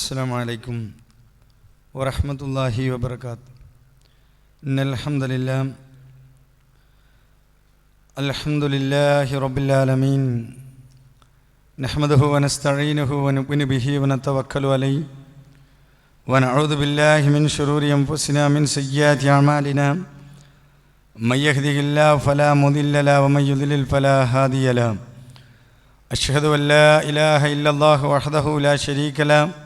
السلام عليكم ورحمة الله وبركاته إن الحمد لله الحمد لله رب العالمين نحمده ونستعينه ونؤمن به ونتوكل عليه ونعوذ بالله من شرور أنفسنا من سيئات أعمالنا من يهده الله فلا مضل له ومن يضلل فلا هادي له أشهد أن لا إله إلا الله وحده لا شريك له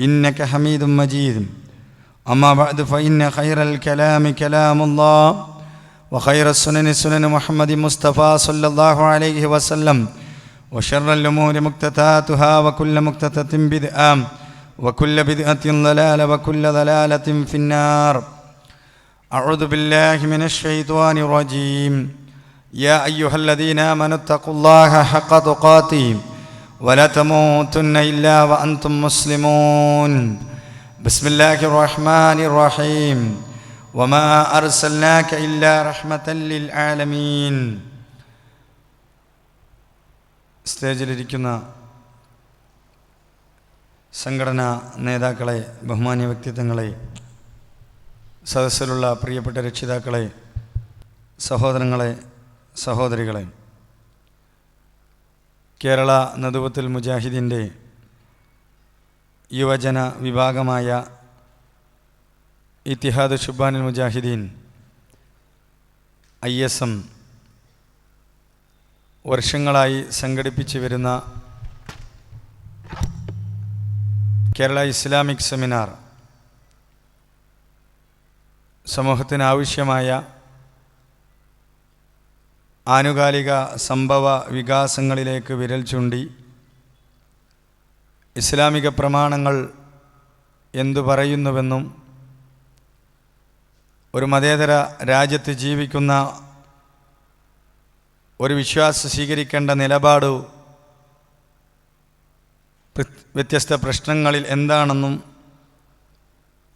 إنك حميد مجيد أما بعد فإن خير الكلام كلام الله وخير السنن سنن محمد مصطفى صلى الله عليه وسلم وشر الأمور مكتتاتها وكل مكتتة بدعة وكل بدعة ضلالة وكل ضلالة في النار أعوذ بالله من الشيطان الرجيم يا أيها الذين آمنوا اتقوا الله حق تقاته ولا تموتن إلا وأنتم مسلمون بسم الله الرحمن الرحيم وما أرسلناك إلا رحمة للعالمين സ്റ്റേജിലിരിക്കുന്ന സംഘടനാ നേതാക്കളെ ബഹുമാന്യ വ്യക്തിത്വങ്ങളെ സദസ്സിലുള്ള പ്രിയപ്പെട്ട രക്ഷിതാക്കളെ സഹോദരങ്ങളെ സഹോദരികളെ കേരള നദുവത്തുൽ മുജാഹിദിന്റെ യുവജന വിഭാഗമായ Ittihad Shubanul Mujahideen I S M വർഷങ്ങളായി സംഘടിപ്പിച്ചു വരുന്ന കേരള ഇസ്ലാമിക് സെമിനാർ സമൂഹത്തിന് ആവശ്യമായ ആനുകാലിക സംഭവ വികാസങ്ങളിലേക്ക് വിരൽ ചൂണ്ടി. ഇസ്ലാമിക പ്രമാണങ്ങൾ എന്തു പറയുന്നുവെന്നും ഒരു മതേതര രാജ്യത്ത് ജീവിക്കുന്ന ഒരു വിശ്വാസ സ്വീകരിക്കേണ്ട നിലപാട് വ്യത്യസ്ത പ്രശ്നങ്ങളിൽ എന്താണെന്നും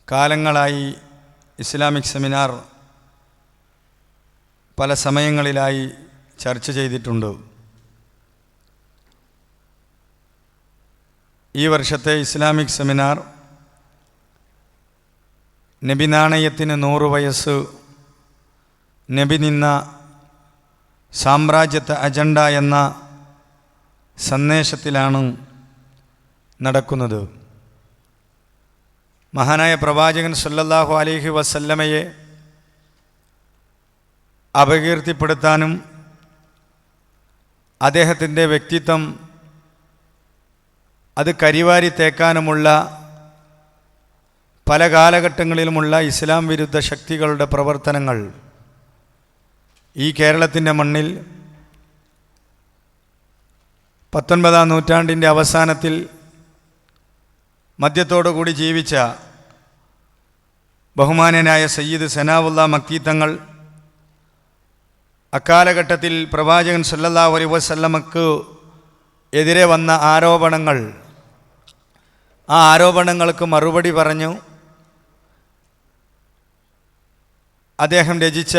കാലങ്ങളായി ഇസ്ലാമിക് സെമിനാർ പല സമയങ്ങളിലായി ചർച്ച ചെയ്തിട്ടുണ്ട്. ഈ വർഷത്തെ ഇസ്ലാമിക് സെമിനാർ നബി നാണയത്തിന് നൂറ് വയസ്സ് നബി നിന്ന സാമ്രാജ്യത്തെ അജണ്ട എന്ന സന്ദേശത്തിലാണ് നടക്കുന്നത്. മഹാനായ പ്രവാചകൻ സല്ലല്ലാഹു അലൈഹി വസല്ലമയെ അപകീർത്തിപ്പെടുത്താനും അദ്ദേഹത്തിന്റെ വ്യക്തിത്വം അത് കരിവാരി തേക്കാനുമുള്ള പല കാലഘട്ടങ്ങളിലുമുള്ള ഇസ്ലാം വിരുദ്ധ ശക്തികളുടെ പ്രവർത്തനങ്ങൾ ഈ കേരളത്തിന്റെ മണ്ണിൽ പത്തൊൻപതാം നൂറ്റാണ്ടിന്റെ അവസാനത്തിൽ മദ്യത്തോടുകൂടി ജീവിച്ച ബഹുമാനനായ സയ്യിദ് സനാവുല്ല മക്കീത്തങ്ങൾ അക്കാലഘട്ടത്തിൽ പ്രവാചകൻ സല്ലല്ലാഹു അലൈഹി വസല്ലമക്ക് എതിരെ വന്ന ആരോപണങ്ങൾ ആ ആരോപണങ്ങൾക്ക് മറുപടി പറഞ്ഞു. അദ്ദേഹം രചിച്ച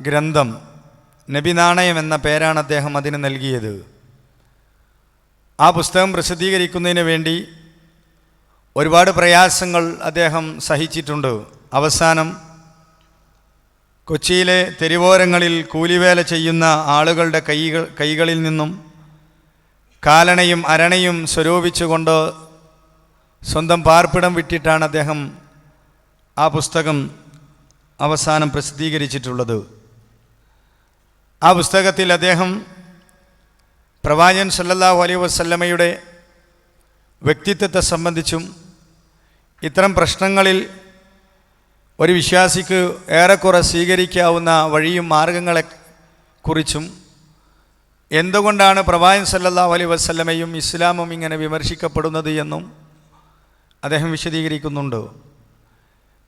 ഗ്രന്ഥം നബി നാണയം എന്ന പേരാണ് അദ്ദേഹം അതിന് നൽകിയത്. ആ പുസ്തകം പ്രസിദ്ധീകരിക്കുന്നതിന് വേണ്ടി ഒരുപാട് പ്രയാസങ്ങൾ അദ്ദേഹം സഹിച്ചിട്ടുണ്ട്. അവസാനം കൊച്ചിയിലെ തെരുവോരങ്ങളിൽ കൂലിവേല ചെയ്യുന്ന ആളുകളുടെ കൈകൾ കൈകളിൽ നിന്നും കാലണയും അരണയും സ്വരൂപിച്ചുകൊണ്ട് സ്വന്തം പാർപ്പിടം വിട്ടിട്ടാണ് അദ്ദേഹം ആ പുസ്തകം അവസാനം പ്രസിദ്ധീകരിച്ചിട്ടുള്ളത്. ആ പുസ്തകത്തിൽ അദ്ദേഹം പ്രവാചൻ സല്ലല്ലാഹു അലൈഹി വസല്ലമയുടെ വ്യക്തിത്വത്തെ സംബന്ധിച്ചും ഇത്തരം പ്രശ്നങ്ങളിൽ ഒരു വിശ്വാസിക്ക് ഏറെക്കുറെ സ്വീകരിക്കാവുന്ന വഴിയും മാർഗങ്ങളെ കുറിച്ചും എന്തുകൊണ്ടാണ് പ്രവാചകൻ സല്ലല്ലാഹു അലൈഹി വസല്ലമയും ഇസ്ലാമും ഇങ്ങനെ വിമർശിക്കപ്പെടുന്നത് എന്നും അദ്ദേഹം വിശദീകരിക്കുന്നുണ്ട്.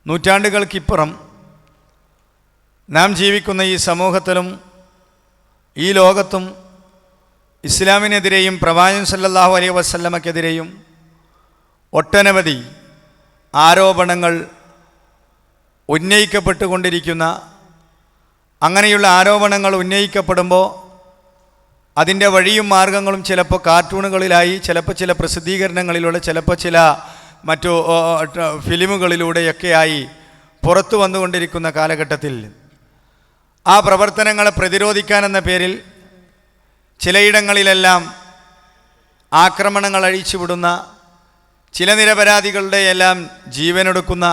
നൂറ്റാണ്ടുകൾക്കിപ്പുറം നാം ജീവിക്കുന്ന ഈ സമൂഹത്തിലും ഈ ലോകത്തും ഇസ്ലാമിനെതിരെയും പ്രവാചകൻ സല്ലല്ലാഹു അലൈഹി വസല്ലമക്കെതിരെയും ഒട്ടനവധി ആരോപണങ്ങൾ ഉന്നയിക്കപ്പെട്ടുകൊണ്ടിരിക്കുന്ന അങ്ങനെയുള്ള ആരോപണങ്ങൾ ഉന്നയിക്കപ്പെടുമ്പോൾ അതിന്റെ വഴിയും മാർഗങ്ങളും ചിലപ്പോൾ കാർട്ടൂണുകളിലായി ചിലപ്പോൾ ചില പ്രസിദ്ധീകരണങ്ങളിലൂടെ ചിലപ്പോൾ ചില മറ്റു ഫിലിമുകളിലൂടെയൊക്കെയായി പുറത്തു വന്നുകൊണ്ടിരിക്കുന്ന കാലഘട്ടത്തിൽ ആ പ്രവർത്തനങ്ങളെ പ്രതിരോധിക്കാൻ എന്ന പേരിൽ ചിലയിടങ്ങളിലെല്ലാം ആക്രമണങ്ങൾ അഴിച്ചുവിടുന്ന ചില നിരപരാധികളുടെ എല്ലാം ജീവനൊടുക്കുന്ന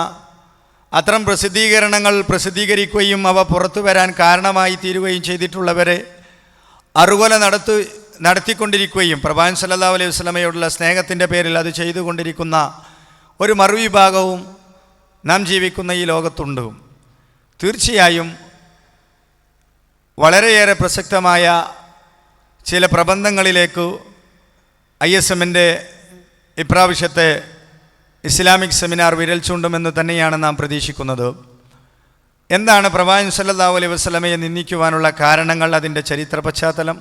അത്തരം പ്രസിദ്ധീകരണങ്ങൾ പ്രസിദ്ധീകരിക്കുകയും അവ പുറത്തു വരാൻ കാരണമായി തീരുകയും ചെയ്തിട്ടുള്ളവരെ അറുകൊല നടത്തു നടത്തിക്കൊണ്ടിരിക്കുകയും പ്രഭാൻ സല്ലാ അലൈഹി വസല്ലമയോടുള്ള സ്നേഹത്തിന്റെ പേരിൽ അത് ചെയ്തുകൊണ്ടിരിക്കുന്ന ഒരു മറുവിഭാഗവും നാം ജീവിക്കുന്ന ഈ ലോകത്തുണ്ട്. തീർച്ചയായും വളരെയേറെ പ്രസക്തമായ ചില പ്രബന്ധങ്ങളിലേക്ക് ഐ എസ് എമ്മിന്റെ ഇപ്രാവശ്യത്തെ ഇസ്ലാമിക് സെമിനാർ വിരൽ ചൂണ്ടുമെന്ന് തന്നെയാണ് നാം പ്രതീക്ഷിക്കുന്നത്. എന്താണ് പ്രവാചകൻ സല്ലല്ലാഹു അലൈഹി വസ്ലമയെ നിന്ദിക്കുവാനുള്ള കാരണങ്ങൾ അതിന്റെ ചരിത്ര പശ്ചാത്തലം?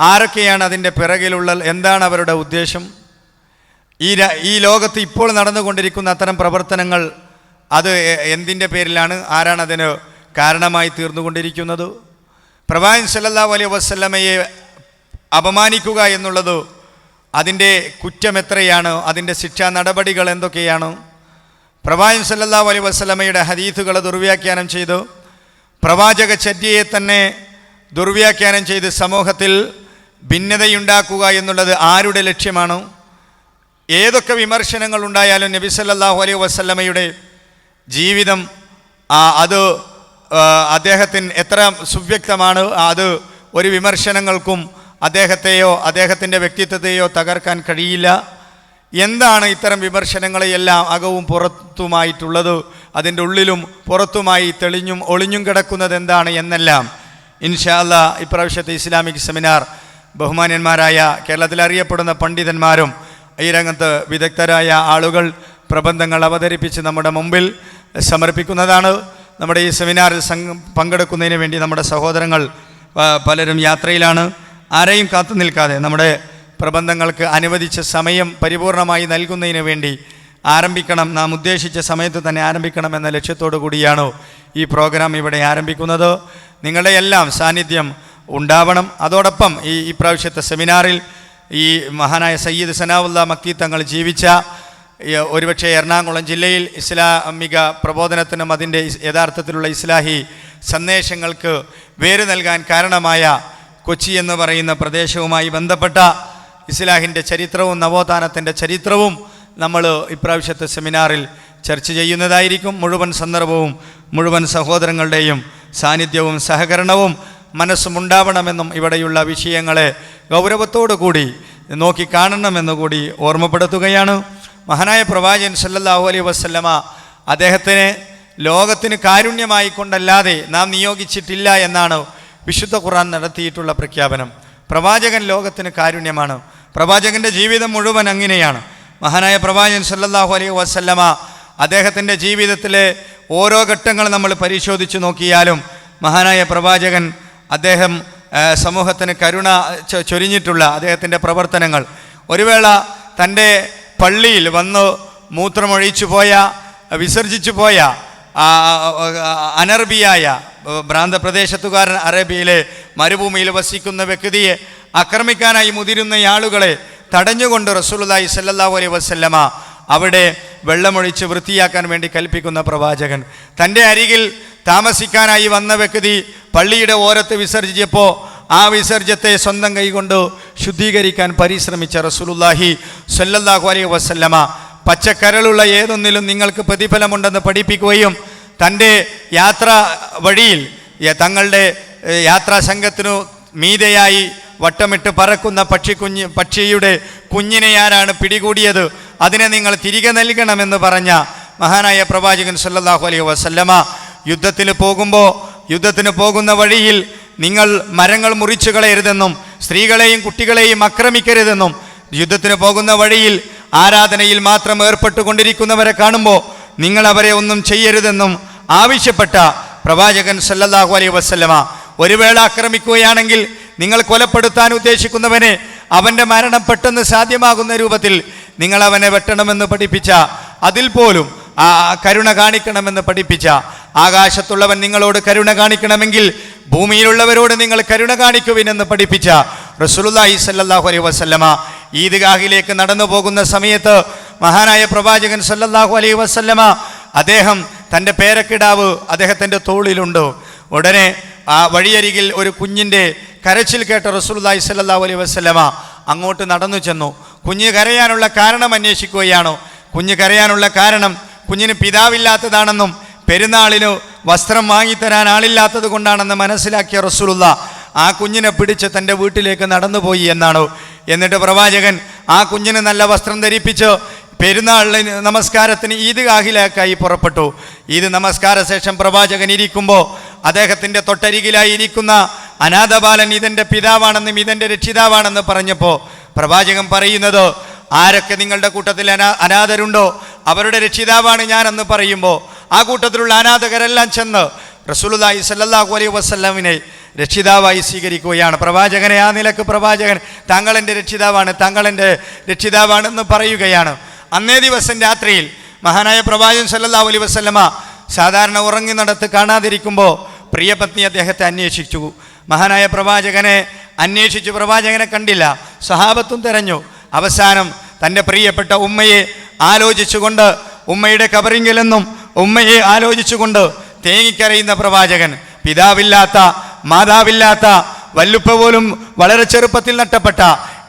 ആരൊക്കെയാണ് അതിന്റെ പിറകിലുള്ള എന്താണ് അവരുടെ ഉദ്ദേശം? ഈ ഈ ലോകത്ത് ഇപ്പോൾ നടന്നുകൊണ്ടിരിക്കുന്ന അത്തരം പ്രവർത്തനങ്ങൾ അത് എന്തിന്റെ പേരിലാണ്? ആരാണ് അതിന് കാരണമായി തീർന്നുകൊണ്ടിരിക്കുന്നത്? പ്രവാചകൻ സല്ലല്ലാഹു അലൈഹി വസ്ലമയെ അപമാനിക്കുക എന്നുള്ളത് അതിന്റെ കുറ്റം എത്രയാണ്? അതിന്റെ ശിക്ഷാ നടപടികൾ എന്തൊക്കെയാണ്? പ്രവാചകൻ സല്ലല്ലാഹു അലൈഹി വസ്ലമയുടെ ഹദീസുകൾ ദുർവ്യാഖ്യാനം ചെയ്തു. പ്രവാചക ചര്യയെ തന്നെ ദുർവ്യാഖ്യാനം ചെയ്ത് സമൂഹത്തിൽ ഭിന്നതയുണ്ടാക്കുക എന്നുള്ളത് ആരുടെ ലക്ഷ്യമാണ്? ഏതൊക്കെ വിമർശനങ്ങൾ ഉണ്ടായാലും നബി സല്ലല്ലാഹു അലൈഹി വസ്ലമയുടെ ജീവിതം അത് അദ്ദേഹത്തിന് എത്ര സുവ്യക്തമാണ് അത് ഒരു വിമർശനങ്ങൾക്കും അദ്ദേഹത്തെയോ അദ്ദേഹത്തിന്റെ വ്യക്തിത്വത്തെയോ തകർക്കാൻ കഴിയില്ല. എന്താണ് ഇത്തരം വിമർശനങ്ങളെയെല്ലാം അകവും പുറത്തുമായിട്ടുള്ളത്? അതിന്റെ ഉള്ളിലും പുറത്തുമായി തെളിഞ്ഞും ഒളിഞ്ഞും കിടക്കുന്നത് എന്താണ് എന്നെല്ലാം ഇൻഷാല്ല ഇപ്രാവശ്യത്തെ ഇസ്ലാമിക് സെമിനാർ ബഹുമാന്യന്മാരായ കേരളത്തിൽ അറിയപ്പെടുന്ന പണ്ഡിതന്മാരും ഈ രംഗത്ത് വിദഗ്ധരായ ആളുകൾ പ്രബന്ധങ്ങൾ അവതരിപ്പിച്ച് നമ്മുടെ മുമ്പിൽ സമർപ്പിക്കുന്നതാണ്. നമ്മുടെ ഈ സെമിനാറിൽ പങ്കെടുക്കുന്നതിന് വേണ്ടി നമ്മുടെ സഹോദരങ്ങൾ പലരും യാത്രയിലാണ്. ആരെയും കാത്തു നിൽക്കാതെ നമ്മുടെ പ്രബന്ധങ്ങൾക്ക് അനുവദിച്ച സമയം പരിപൂർണമായി നൽകുന്നതിന് വേണ്ടി ആരംഭിക്കണം. നാം ഉദ്ദേശിച്ച സമയത്ത് തന്നെ ആരംഭിക്കണം എന്ന ലക്ഷ്യത്തോടു കൂടിയാണോ ഈ പ്രോഗ്രാം ഇവിടെ ആരംഭിക്കുന്നത്? നിങ്ങളുടെ എല്ലാം സാന്നിധ്യം ഉണ്ടാവണം. അതോടൊപ്പം ഈ ഇപ്രാവശ്യത്തെ പ്രാവശ്യത്തെ സെമിനാറിൽ ഈ മഹാനായ സയ്യിദ് സനാവുല്ല മക്കി തങ്ങൾ ജീവിച്ച ഒരുപക്ഷെ എറണാകുളം ജില്ലയിൽ ഇസ്ലാമിക പ്രബോധനത്തിനും അതിന്റെ യഥാർത്ഥത്തിലുള്ള ഇസ്ലാഹി സന്ദേശങ്ങൾക്ക് വേര് നൽകാൻ കാരണമായ കൊച്ചി എന്ന് പറയുന്ന പ്രദേശവുമായി ബന്ധപ്പെട്ട ഇസ്ലാഹിന്റെ ചരിത്രവും നവോത്ഥാനത്തിന്റെ ചരിത്രവും നമ്മൾ ഇപ്രാവശ്യത്തെ സെമിനാറിൽ ചർച്ച ചെയ്യുന്നതായിരിക്കും. മുഴുവൻ സന്ദർഭവും മുഴുവൻ സഹോദരങ്ങളുടെയും സാന്നിധ്യവും സഹകരണവും മനസ്സുമുണ്ടാവണമെന്നും ഇവിടെയുള്ള വിഷയങ്ങളെ ഗൗരവത്തോടു കൂടി നോക്കി കാണണമെന്നുകൂടി ഓർമ്മപ്പെടുത്തുകയാണ്. മഹാനായ പ്രവാചൻ സല്ലല്ലാഹു അലൈഹി വസല്ലമ അദ്ദേഹത്തിന് ലോകത്തിന് കാരുണ്യമായി കൊണ്ടല്ലാതെ നാം നിയോഗിച്ചിട്ടില്ല എന്നാണ് വിശുദ്ധ ഖുറാൻ നടത്തിയിട്ടുള്ള പ്രഖ്യാപനം. പ്രവാചകൻ ലോകത്തിന് കാരുണ്യമാണ്. പ്രവാചകന്റെ ജീവിതം മുഴുവൻ അങ്ങനെയാണ്. മഹാനായ പ്രവാചകൻ സല്ലാഹു അലൈഹി വസല്ലമ അദ്ദേഹത്തിന്റെ ജീവിതത്തിലെ ഓരോ ഘട്ടങ്ങൾ നമ്മൾ പരിശോധിച്ച് നോക്കിയാലും മഹാനായ പ്രവാചകൻ അദ്ദേഹം സമൂഹത്തിന് കരുണ ചൊരിഞ്ഞിട്ടുള്ള അദ്ദേഹത്തിന്റെ പ്രവർത്തനങ്ങൾ. ഒരു വേള തന്റെ പള്ളിയിൽ വന്ന് മൂത്രമൊഴിച്ചു പോയ വിസർജിച്ചു പോയ അനർബിയായ ഭ്രാന്ത പ്രദേശത്തുകാരൻ അറേബ്യയിലെ മരുഭൂമിയിൽ വസിക്കുന്ന വ്യക്തിയെ ആക്രമിക്കാനായി മുതിരുന്ന ആളുകളെ തടഞ്ഞുകൊണ്ട് റസൂലുള്ളാഹി സല്ലല്ലാഹു അലൈഹി വസല്ലമ അവിടെ വെള്ളമൊഴിച്ച് വൃത്തിയാക്കാൻ വേണ്ടി കൽപ്പിക്കുന്ന പ്രവാചകൻ. തന്റെ അരികിൽ താമസിക്കാനായി വന്ന വ്യക്തി പള്ളിയുടെ ഓരത്ത് വിസർജിച്ചപ്പോൾ ആ വിസർജ്യത്തെ സ്വന്തം കൈകൊണ്ട് ശുദ്ധീകരിക്കാൻ പരിശ്രമിച്ച റസൂലുള്ളാഹി സല്ലല്ലാഹു അലൈഹി വസല്ലമ പച്ചക്കരളുള്ള ഏതൊന്നിലും നിങ്ങൾക്ക് പ്രതിഫലമുണ്ടെന്ന് പഠിപ്പിക്കുകയും തന്റെ യാത്ര വഴിയിൽ തങ്ങളുടെ യാത്രാസംഘത്തിനു യാത്രാ സംഘത്തിനു മീതയായി വട്ടമിട്ട് പറക്കുന്ന പക്ഷിക്കുഞ്ഞ് പക്ഷിയുടെ കുഞ്ഞിനെ ആരാണ് പിടികൂടിയത്? അതിനെ നിങ്ങൾ തിരികെ നൽകണമെന്ന് പറഞ്ഞ മഹാനായ പ്രവാചകൻ സല്ലാഹു അലൈഹി വസല്ലമ യുദ്ധത്തിന് പോകുമ്പോൾ യുദ്ധത്തിന് പോകുന്ന വഴിയിൽ നിങ്ങൾ മരങ്ങൾ മുറിച്ചു കളയരുതെന്നും സ്ത്രീകളെയും കുട്ടികളെയും ആക്രമിക്കരുതെന്നും യുദ്ധത്തിന് പോകുന്ന വഴിയിൽ ആരാധനയിൽ മാത്രം ഏർപ്പെട്ടുകൊണ്ടിരിക്കുന്നവരെ കാണുമ്പോൾ നിങ്ങൾ അവരെ ഒന്നും ചെയ്യരുതെന്നും ആവശ്യപ്പെട്ട പ്രവാചകൻ സല്ലല്ലാഹു അലൈഹി വസല്ലമ ഒരു വേള ആക്രമിക്കുകയാണെങ്കിൽ നിങ്ങൾ കൊലപ്പെടുത്താൻ ഉദ്ദേശിക്കുന്നവനെ അവന്റെ മരണം പെട്ടെന്ന് സാധ്യമാകുന്ന രൂപത്തിൽ നിങ്ങൾ അവനെ വെട്ടണമെന്ന് പഠിപ്പിച്ച അതിൽ പോലും ആ കരുണ കാണിക്കണമെന്ന് പഠിപ്പിച്ച ആകാശത്തുള്ളവൻ നിങ്ങളോട് കരുണ കാണിക്കണമെങ്കിൽ ഭൂമിയിലുള്ളവരോട് നിങ്ങൾ കരുണ കാണിക്കുവിനെന്ന് പഠിപ്പിച്ച റസൂലുള്ളാഹി സല്ലാഹു അലൈഹി വസല്ലമ ഈദ്ഗാഹിലേക്ക് നടന്നു പോകുന്ന സമയത്ത് മഹാനായ പ്രവാചകൻ സല്ലല്ലാഹു അലൈഹി വസല്ലമ അദ്ദേഹം തന്റെ പേരക്കിടാവ് അദ്ദേഹത്തിന്റെ തോളിലുണ്ട്? ഉടനെ ആ വഴിയരികിൽ ഒരു കുഞ്ഞിന്റെ കരച്ചിൽ കേട്ട റസൂലുള്ളാഹി സല്ലാ അലൈ വസ്ലമ അങ്ങോട്ട് നടന്നു ചെന്നു. കുഞ്ഞ് കരയാനുള്ള കാരണം അന്വേഷിക്കുകയാണോ? കുഞ്ഞ് കരയാനുള്ള കാരണം കുഞ്ഞിന് പിതാവില്ലാത്തതാണെന്നും പെരുന്നാളിന് വസ്ത്രം വാങ്ങിത്തരാൻ ആളില്ലാത്തത് കൊണ്ടാണെന്ന് മനസ്സിലാക്കിയ റസൂലുള്ള ആ കുഞ്ഞിനെ പിടിച്ച് തന്റെ വീട്ടിലേക്ക് നടന്നുപോയി എന്നാണ്? എന്നിട്ട് പ്രവാചകൻ ആ കുഞ്ഞിന് നല്ല വസ്ത്രം ധരിപ്പിച്ച് പെരുന്നാളിന് നമസ്കാരത്തിന് ഈദ്ഗാഹിലേക്കായി പുറപ്പെട്ടു. ഈദ് നമസ്കാര ശേഷം പ്രവാചകൻ ഇരിക്കുമ്പോൾ അദ്ദേഹത്തിന്റെ തൊട്ടരികിലായി ഇരിക്കുന്ന അനാഥബാലൻ ഇതെന്റെ പിതാവാണെന്നും ഇതെന്റെ രക്ഷിതാവാണെന്ന് പറഞ്ഞപ്പോൾ പ്രവാചകൻ പറയുന്നത് ആരൊക്കെ നിങ്ങളുടെ കൂട്ടത്തിൽ അനാ അനാഥരുണ്ടോ? അവരുടെ രക്ഷിതാവാണ് ഞാനെന്ന് പറയുമ്പോൾ ആ കൂട്ടത്തിലുള്ള അനാഥകരെല്ലാം ചെന്ന് റസൂലുള്ളാഹി സല്ലല്ലാഹു അലൈഹി വസല്ലമിനെ രക്ഷിതാവായി സ്വീകരിക്കുകയാണ്. പ്രവാചകനെ ആ നിലയ്ക്ക് പ്രവാചകൻ താങ്കൾ എന്റെ രക്ഷിതാവാണ് താങ്കൾ എന്റെ രക്ഷിതാവാണെന്ന് പറയുകയാണ്. അന്നേ ദിവസം രാത്രിയിൽ മഹാനായ പ്രവാചകൻ സല്ലാ അലൈഹി വസ്ലമ സാധാരണ ഉറങ്ങി നടത്ത് കാണാതിരിക്കുമ്പോൾ പ്രിയപത്നി അദ്ദേഹത്തെ അന്വേഷിച്ചു. മഹാനായ പ്രവാചകനെ അന്വേഷിച്ചു പ്രവാചകനെ കണ്ടില്ല. സഹാബത്തും തെരഞ്ഞു. അവസാനം തന്റെ പ്രിയപ്പെട്ട ഉമ്മയെ ആലോചിച്ചുകൊണ്ട് ഉമ്മയുടെ കബറിങ്കിലെന്നും ഉമ്മയെ ആലോചിച്ചുകൊണ്ട് തേങ്ങിക്കരയുന്ന പ്രവാചകൻ പിതാവില്ലാത്ത മാതാവില്ലാത്ത വല്ലുപ്പ പോലും വളരെ ചെറുപ്പത്തിൽ നട്ടപ്പെട്ട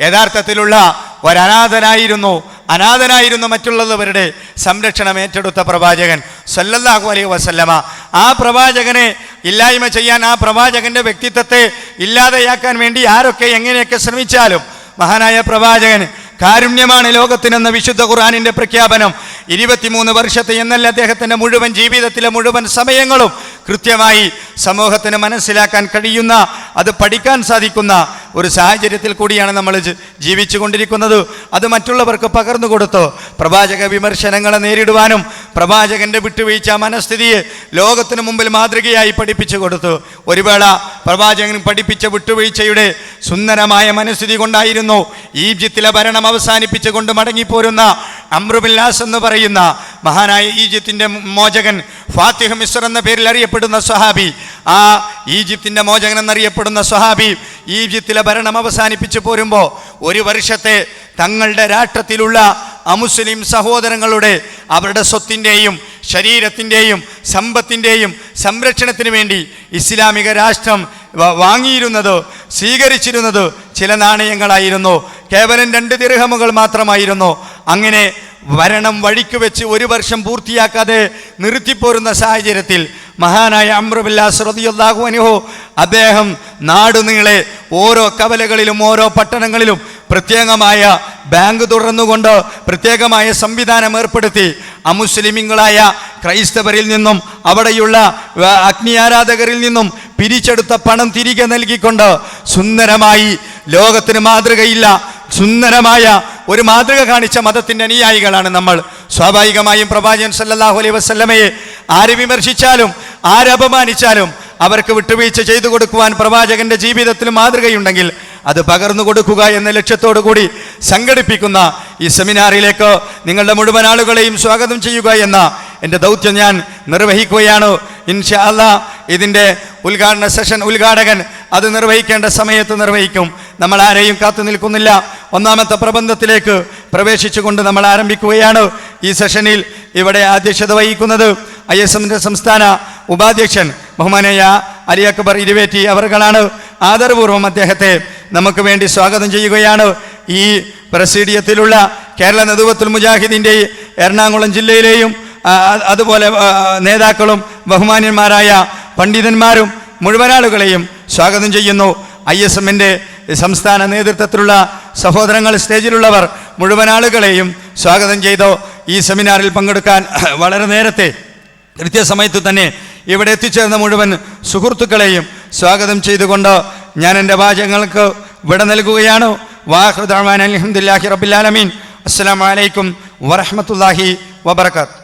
യഥാർത്ഥത്തിലുള്ള ഒരനാഥനായിരുന്നു. അനാഥനായിരുന്നു മറ്റുള്ളവരുടെ സംരക്ഷണം ഏറ്റെടുത്ത പ്രവാചകൻ സല്ലല്ലാഹു അലൈഹി വസല്ലമ. ആ പ്രവാചകനെ ഇല്ലായ്മ ചെയ്യാൻ ആ പ്രവാചകന്റെ വ്യക്തിത്വത്തെ ഇല്ലാതെയാക്കാൻ വേണ്ടി ആരൊക്കെ എങ്ങനെയൊക്കെ ശ്രമിച്ചാലും മഹാനായ പ്രവാചകൻ കാരുണ്യമാണ് ലോകത്തിനെന്ന വിശുദ്ധ ഖുർആാനിന്റെ പ്രഖ്യാപനം. ഇരുപത്തിമൂന്ന് വർഷത്തെ എന്നല്ല അദ്ദേഹത്തിന്റെ മുഴുവൻ ജീവിതത്തിലെ മുഴുവൻ സമയങ്ങളും കൃത്യമായി സമൂഹത്തിന് മനസ്സിലാക്കാൻ കഴിയുന്ന അത് പഠിക്കാൻ സാധിക്കുന്ന ഒരു സാഹചര്യത്തിൽ കൂടിയാണ് നമ്മൾ ജീവിച്ചു കൊണ്ടിരിക്കുന്നത് അത് മറ്റുള്ളവർക്ക് പകർന്നു കൊടുത്തോ. പ്രവാചക വിമർശനങ്ങളെ നേരിടുവാനും പ്രവാചകന്റെ വിട്ടുവീഴ്ച മനസ്ഥിതിയെ ലോകത്തിന് മുമ്പിൽ മാതൃകയായി പഠിപ്പിച്ചു കൊടുത്തു. ഒരു വേള പ്രവാചകൻ പഠിപ്പിച്ച വിട്ടുവീഴ്ചയുടെ സുന്ദരമായ മനസ്ഥിതി കൊണ്ടായിരുന്നു ഈജിപ്തിലെ ഭരണം അവസാനിപ്പിച്ചുകൊണ്ട് മടങ്ങിപ്പോരുന്ന അമ്രുബില്ലാസ് എന്ന് പറയുന്ന മഹാനായ ഈജിപ്തിന്റെ മോചകൻ ഫാത്തിഹ് മിസ്ർ എന്ന പേരിൽ അറിയപ്പെടുന്ന സഹാബി ആ ഈജിപ്തിന്റെ മോചകൻ എന്നറിയപ്പെടുന്ന സഹാബി ഈജിപ്തിലെ ഭരണം അവസാനിപ്പിച്ച് പോരുമ്പോൾ ഒരു വർഷത്തെ തങ്ങളുടെ രാഷ്ട്രത്തിലുള്ള അമുസ്ലിം സഹോദരങ്ങളുടെ അവരുടെ സ്വത്തിന്റെയും ശരീരത്തിന്റെയും സമ്പത്തിന്റെയും സംരക്ഷണത്തിന് വേണ്ടി ഇസ്ലാമിക രാഷ്ട്രം വാങ്ങിയിരുന്നത് സ്വീകരിച്ചിരുന്നത് ചില നാണയങ്ങളായിരുന്നു. കേവലം രണ്ട് ദിർഹമുകൾ മാത്രമായിരുന്നു. അങ്ങനെ ഭരണം വഴിക്ക് വെച്ച് ഒരു വർഷം പൂർത്തിയാക്കാതെ നിർത്തിപ്പോരുന്ന സാഹചര്യത്തിൽ മഹാനായ അമ്രബില്ലാ റളിയല്ലാഹു അൻഹു അദ്ദേഹം നാടുനീളെ ഓരോ കവലകളിലും ഓരോ പട്ടണങ്ങളിലും പ്രത്യേകമായ ബാങ്ക് തുടർന്നുകൊണ്ട് പ്രത്യേകമായ സംവിധാനം ഏർപ്പെടുത്തി. അമുസ്ലിമിങ്ങളായ ക്രൈസ്തവരിൽ നിന്നും അവിടെയുള്ള അഗ്നി ആരാധകരിൽ നിന്നും പിരിച്ചെടുത്ത പണം തിരികെ നൽകിക്കൊണ്ട് സുന്ദരമായി ലോകത്തിന് മാതൃകയില്ല. സുന്ദരമായ ഒരു മാതൃക കാണിച്ച മതത്തിന്റെ അനുയായികളാണ് നമ്മൾ. സ്വാഭാവികമായും പ്രവാചകൻ സല്ലാഹു അലൈ വസല്ലമയെ ആര് വിമർശിച്ചാലും ആര് അപമാനിച്ചാലും അവർക്ക് വിട്ടുവീഴ്ച ചെയ്തു കൊടുക്കുവാൻ പ്രവാചകന്റെ ജീവിതത്തിൽ മാതൃകയുണ്ടെങ്കിൽ അത് പകർന്നു കൊടുക്കുക എന്ന ലക്ഷ്യത്തോടു കൂടി സംഘടിപ്പിക്കുന്ന ഈ സെമിനാറിലേക്ക് നിങ്ങളുടെ മുഴുവൻ ആളുകളെയും സ്വാഗതം ചെയ്യുക എന്ന എന്റെ ദൗത്യം ഞാൻ നിർവഹിക്കുകയാണ്. ഇൻഷാ അല്ല ഇതിന്റെ ഉദ്ഘാടന സെഷൻ ഉദ്ഘാടകൻ അത് നിർവഹിക്കേണ്ട സമയത്ത് നിർവഹിക്കും. നമ്മൾ ആരെയും കാത്തു നിൽക്കുന്നില്ല. ഒന്നാമത്തെ പ്രബന്ധത്തിലേക്ക് പ്രവേശിച്ചുകൊണ്ട് നമ്മൾ ആരംഭിക്കുകയാണ്. ഈ സെഷനിൽ ഇവിടെ അധ്യക്ഷത വഹിക്കുന്നത് ഐ എസ് എമ്മിന്റെ സംസ്ഥാന ഉപാധ്യക്ഷൻ ബഹുമാനയ അലി അക്ബർ ഇരുവേറ്റി അവർകളാണ്. ആദരപൂർവം അദ്ദേഹത്തെ നമുക്ക് വേണ്ടി സ്വാഗതം ചെയ്യുകയാണ്. ഈ പ്രസീഡിയത്തിലുള്ള കേരള നദുവത്തുൽ മുജാഹിദിന്റെ എറണാകുളം ജില്ലയിലെയും അതുപോലെ നേതാക്കളും ബഹുമാന്യന്മാരായ പണ്ഡിതന്മാരും മുഴുവൻ ആളുകളെയും സ്വാഗതം ചെയ്യുന്നു. ഐ എസ് എമ്മിന്റെ സംസ്ഥാന നേതൃത്വത്തിലുള്ള സഹോദരങ്ങൾ സ്റ്റേജിലുള്ളവർ മുഴുവൻ ആളുകളെയും സ്വാഗതം ചെയ്തു. ഈ സെമിനാറിൽ പങ്കെടുക്കാൻ വളരെ നേരത്തെ കൃത്യസമയത്ത് തന്നെ ഇവിടെ എത്തിച്ചേർന്ന മുഴുവൻ സുഹൃത്തുക്കളെയും സ്വാഗതം ചെയ്തുകൊണ്ട് ഞാൻ എന്റെ വാചകങ്ങൾക്ക് വിട നൽകുകയാണ്. വാഹൃദാൻ അലഹമുല്ലാഹി റബിലാലമീൻ അസ്സാം വലൈക്കും വറഹ്മത്തുള്ളാഹി വബറകാത്ത്